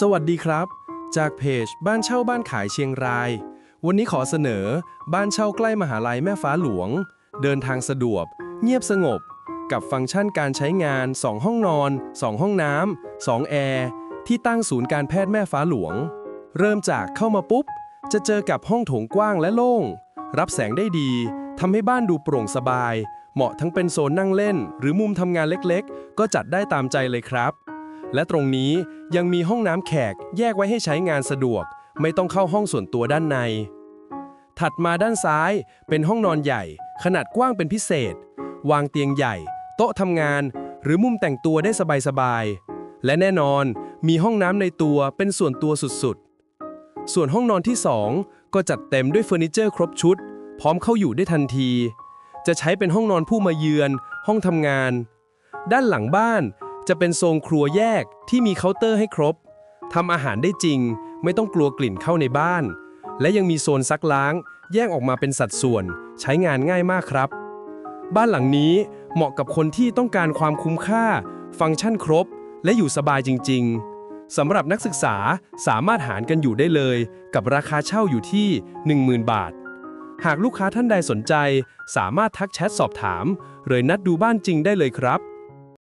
สวัสดีครับ จากเพจบ้านเช่าบ้านขายเชียงราย วันนี้ขอเสนอบ้านเช่าใกล้มหาลัยแม่ฟ้าหลวง เดินทางสะดวก เงียบสงบ กับฟังก์ชันการใช้งาน 2 ห้องนอน 2 ห้องน้ำ2แอร์ที่ตั้งศูนย์การแพทย์แม่ฟ้าหลวง เริ่มจากเข้ามาปุ๊บ จะเจอกับห้องโถงกว้างและโล่ง รับแสงได้ดีทำให้บ้านดูโปร่งสบาย เหมาะทั้งเป็นโซนนั่งเล่น หรือมุมทำงานเล็กๆ ก็จัดได้ตามใจเลยครับ และตรงนี้ยังมีห้องน้ำแขกแยกไว้ให้ใช้งานสะดวก ไม่ต้องเข้าห้องส่วนตัวด้านใน ถัดมาด้านซ้ายเป็นห้องนอนใหญ่ ขนาดกว้างเป็นพิเศษ วางเตียงใหญ่ โต๊ะทำงาน หรือมุมแต่งตัวได้สบายๆ และแน่นอนมีห้องน้ำในตัวเป็นส่วนตัวสุดๆ ส่วนห้องนอนที่ 2 ก็จัดเต็มด้วยเฟอร์นิเจอร์ครบชุด พร้อมเข้าอยู่ได้ทันที จะใช้เป็นห้องนอนผู้มาเยือน ห้องทำงานด้านหลังบ้าน จะเป็นโซนครัวแยกที่มีเคาน์เตอร์ให้ครบทำอาหารได้จริง ไม่ต้องกลัวกลิ่นเข้าในบ้าน และยังมีโซนซักล้าง แยกออกมาเป็นสัดส่วน ใช้งานง่ายมากครับ บ้านหลังนี้เหมาะกับคนที่ต้องการความคุ้มค่า ฟังก์ชันครบ และอยู่สบายจริง ๆสำหรับนักศึกษาสามารถหารกันอยู่ได้เลย กับราคาเช่าอยู่ที่ 10,000 บาท หากลูกค้าท่านใดสนใจ สามารถทักแชทสอบถาม หรือนัดดูบ้านจริงได้เลยครับ